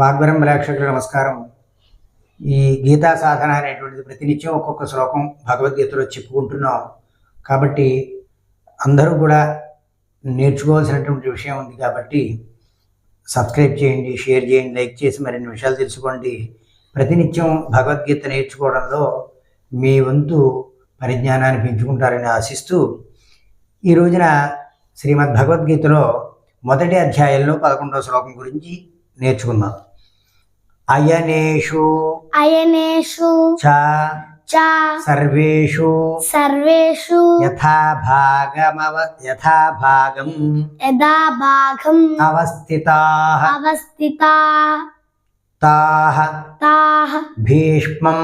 వాగ్వరం ప్రేక్షకులకు నమస్కారం. ఈ గీతా సాధన అనేటువంటిది ప్రతినిత్యం ఒక్కొక్క శ్లోకం భగవద్గీతలో చెప్పుకుంటున్నాం. కాబట్టి అందరూ కూడా నేర్చుకోవాల్సినటువంటి విషయం ఉంది కాబట్టి సబ్స్క్రైబ్ చేయండి షేర్ చేయండి లైక్ చేసి మరిన్ని విషయాలు తెలుసుకోండి. ప్రతినిత్యం భగవద్గీత నేర్చుకోవడంలో మీ వంతు పరిజ్ఞానాన్ని పెంచుకుంటారని ఆశిస్తూ ఈ రోజున శ్రీమద్ భగవద్గీతలో మొదటి అధ్యాయంలో పదకొండవ శ్లోకం గురించి నేర్చుకుందాం. అయనేషు అయనేషు చ చ సర్వేషు సర్వేషు యథా భాగమవ యథా భాగం యదా భాగం అవస్థితాః అవస్థితా తాహ తాహ భీష్మం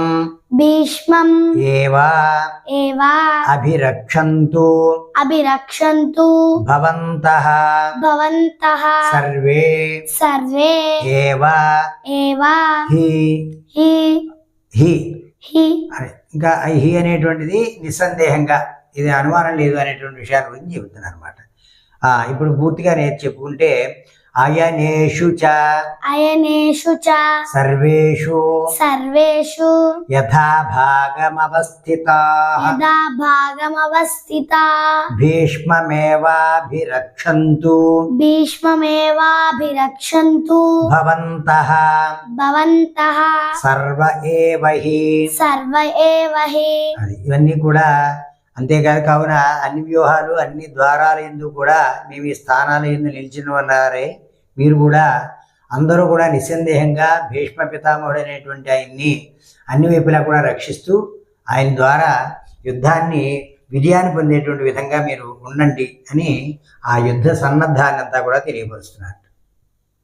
భీష్మం ఏవా ఏవా అభిరక్షంతు అభిరక్షంతు భవంతః భవంతః సర్వే సర్వే హి హి హి హి ఇంకా హి అనేటువంటిది నిస్సందేహంగా ఇది అనుమానం లేదు అనేటువంటి విషయాల గురించి చెబుతున్నారు అనమాట ఇప్పుడు పూర్తిగా నేర్చుకుంటే చెప్పుకుంటే అయనేషు చ. అయనేషు చ. సర్వేషు. సర్వేషు. యథా భాగమవస్థితా. యథా భాగమవస్థితా. భీష్మమేవాభిరక్షంతు. భీష్మమేవాభిరక్షంతు. భవంతః. భవంతః. సర్వ ఏవహి. సర్వ ఏవహి. ఇవన్నీ కూడా అంతేకాదు కావున అన్ని వ్యూహాలు అన్ని ద్వారాలు ఎందుకు కూడా మేము ఈ స్థానాల ఎందు నిలిచిన ఉన్నారే మీరు కూడా అందరూ కూడా నిస్సందేహంగా భీష్మ పితామహుడు అనేటువంటి ఆయన్ని అన్ని వైపులా కూడా రక్షిస్తూ ఆయన ద్వారా యుద్ధాన్ని విజయాన్ని పొందేటువంటి విధంగా మీరు ఉండండి అని ఆ యుద్ధ సన్నద్ధాన్ని అంతా కూడా తెలియపరుస్తున్నారు.